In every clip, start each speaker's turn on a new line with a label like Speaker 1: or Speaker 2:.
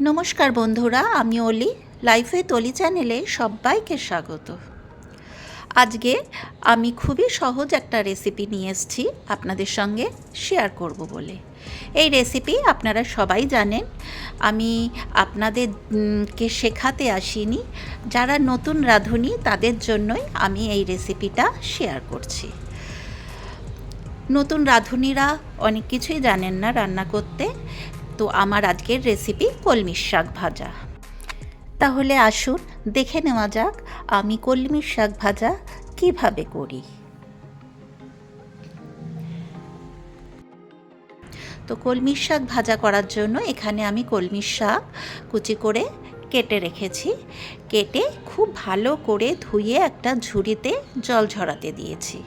Speaker 1: নমস্কার বন্ধুরা আমি অলি লাইফে তলি চ্যানেলে সবাইকে স্বাগত। আজকে আমি খুবই সহজ একটা রেসিপি নিয়ে এসেছি আপনাদের সঙ্গে শেয়ার করব বলে। এই রেসিপি আপনারা সবাই জানেন আমি আপনাদের উম, কে শেখাতে আসিনি যারা নতুন রাঁধুনি তাদের জন্যই আমি এই রেসিপিটা শেয়ার করছি। নতুন রাঁধুনিরা অনেক কিছুই জানেন না রান্না করতে তো আমার আজকের রেসিপি কলমির শাক ভাজা। তাহলে আসুন দেখে নেওয়া যাক আমি কলমির শাক ভাজা কীভাবে করি। তো কলমির শাক ভাজা করার জন্য এখানে আমি কলমির শাক কুচি করে কেটে রেখেছি। কেটে খুব ভালো করে ধুয়ে একটা ঝুড়িতে জল ঝরাতে দিয়েছি।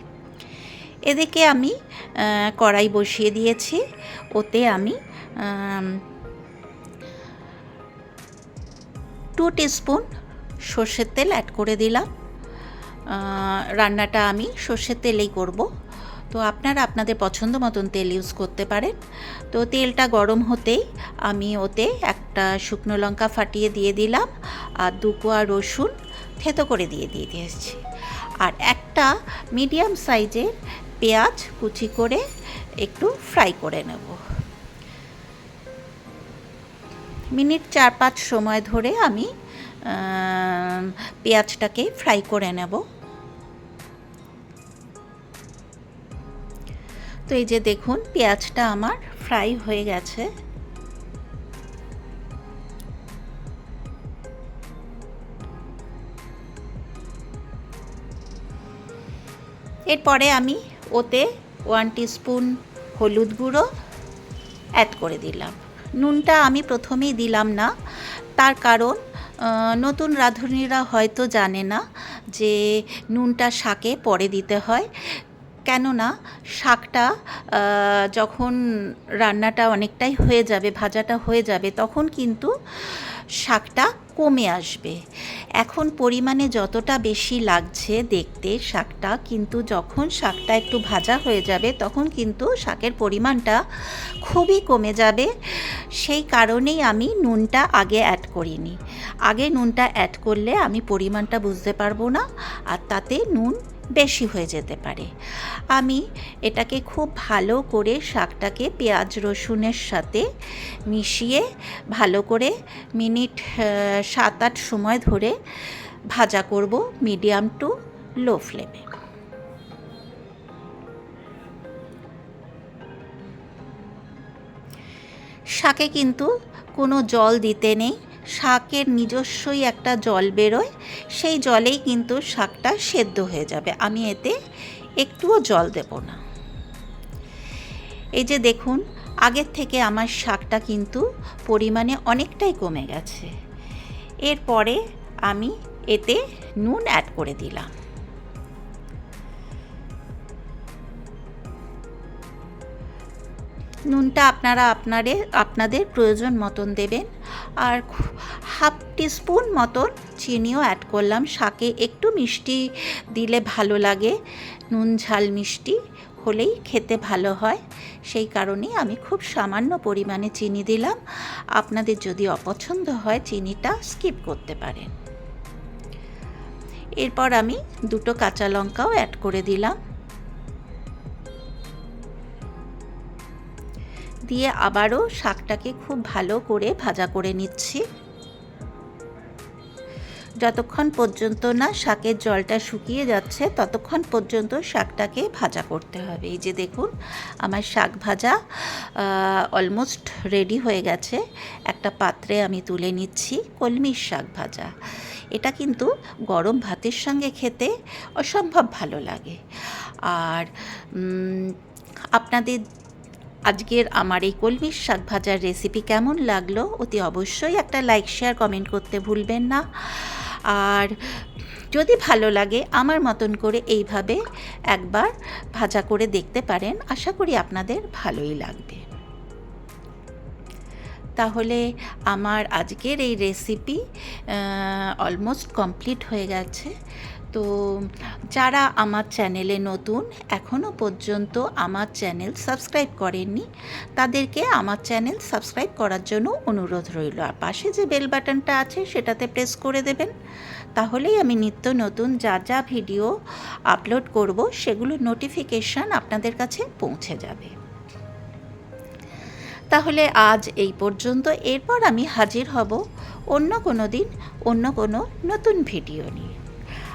Speaker 1: এদিকে আমি কড়াই বসিয়ে দিয়েছি। ওতে আমি টু টিস্পুন সর্ষের তেল অ্যাড করে দিলাম। রান্নাটা আমি সর্ষের তেলেই করব। তো আপনারা আপনাদের পছন্দ মতন তেল ইউজ করতে পারেন। তো তেলটা গরম হতেই আমি ওতে একটা শুকনো লঙ্কা ফাটিয়ে দিয়ে দিলাম আর দু কোয়া রসুন থেতো করে দিয়ে দিয়ে দিয়েছি। আর একটা মিডিয়াম সাইজের পেঁয়াজ কুচি করে একটু ফ্রাই করে নেব। মিনিট চার পাঁচ সময় ধরে আমি পেঁয়াজটাকে ফ্রাই করে নেব। তো এই যে দেখুন, পেঁয়াজটা আমার ফ্রাই হয়ে গেছে। এরপরে আমি ওতে ওয়ান টিস্পুন হলুদ গুঁড়ো অ্যাড করে দিলাম। নুনটা আমি প্রথমেই দিলাম না। তার কারণ নতুন রাঁধুনিরা হয়তো জানে না যে নুনটা শাকে পরে দিতে হয়। কেননা, শাকটা যখন রান্নাটা অনেকটাই হয়ে যাবে, ভাজাটা হয়ে যাবে, তখন কিন্তু শাকটা কমে আসবে। এখন পরিমাণে যতটা বেশি লাগছে দেখতে শাকটা, কিন্তু যখন শাকটা একটু ভাজা হয়ে যাবে, তখন কিন্তু শাকের পরিমাণটা খুবই কমে যাবে। সেই কারণেই আমি নুনটা আগে অ্যাড করিনি। আগে নুনটা অ্যাড করলে আমি পরিমাণটা বুঝতে পারব না, আর তাতে নুন বেশি হয়ে যেতে পারে। আমি এটাকে খুব ভালো করে শাকটাকে পেঁয়াজ রসুনের সাথে মিশিয়ে ভালো করে মিনিট সাত আট সময় ধরে ভাজা করব মিডিয়াম টু লো ফ্লেমে। শাকে কিন্তু কোনো জল দিতে নেই। শাকের নিজস্বই একটা জল বেরোয়, সেই জলেই কিন্তু শাকটা সেদ্ধ হয়ে যাবে। আমি এতে একটুও জল দেব না। এই যে দেখুন, আগের থেকে আমার শাকটা কিন্তু পরিমাণে অনেকটাই কমে গেছে। এরপরে আমি এতে নুন অ্যাড করে দিলাম। নুনটা আপনারা আপনারে, আপনাদের প্রয়োজন মতন দেবেন। আর হাফ টিস্পুন মতন চিনিও অ্যাড করলাম। শাকে একটু মিষ্টি দিলে ভালো লাগে। নুন ঝাল মিষ্টি হলেই খেতে ভালো হয়। সেই কারণেই আমি খুব সামান্য পরিমাণে চিনি দিলাম। আপনাদের যদি অপছন্দ হয় চিনিটা স্কিপ করতে পারেন। এরপর আমি দুটো কাঁচা লঙ্কাও অ্যাড করে দিলাম। দিয়ে আবারও শাকটাকে খুব ভালো করে ভাজা করে নিচ্ছি। যতক্ষণ পর্যন্ত না শাকের জলটা শুকিয়ে যাচ্ছে, ততক্ষণ পর্যন্ত শাকটাকে ভাজা করতে হবে। এই যে দেখুন, আমার শাক ভাজা অলমোস্ট রেডি হয়ে গেছে। একটা পাত্রে আমি তুলে নিচ্ছি কলমির শাক ভাজা। এটা কিন্তু গরম ভাতের সঙ্গে খেতে অসম্ভব ভালো লাগে। আর আপনাদের আজকের আমার এই কলমির শাক ভাজার রেসিপি কেমন লাগল অতি অবশ্যই একটা লাইক শেয়ার কমেন্ট করতে ভুলবেন না। আর যদি ভালো লাগে আমার মতন করে এইভাবে একবার ভাজা করে দেখতে পারেন, আশা করি আপনাদের ভালোই লাগবে। তাহলে আমার আজকের এই রেসিপি অলমোস্ট কমপ্লিট হয়ে গেছে। তো যারা আমার চ্যানেলে নতুন এখনও পর্যন্ত আমার চ্যানেল সাবস্ক্রাইব করেননি, তাদেরকে আমার চ্যানেল সাবস্ক্রাইব করার জন্য অনুরোধ রইল। আর পাশে যে বেল বাটনটা আছে, সেটাতে প্রেস করে দেবেন। তাহলেই আমি নিত্য নতুন যা যা ভিডিও আপলোড করব, সেগুলো নোটিফিকেশান আপনাদের কাছে পৌঁছে যাবে। তাহলে আজ এই পর্যন্ত। এরপর আমি হাজির হব অন্য কোনো দিন, অন্য কোনো নতুন ভিডিও নিয়ে।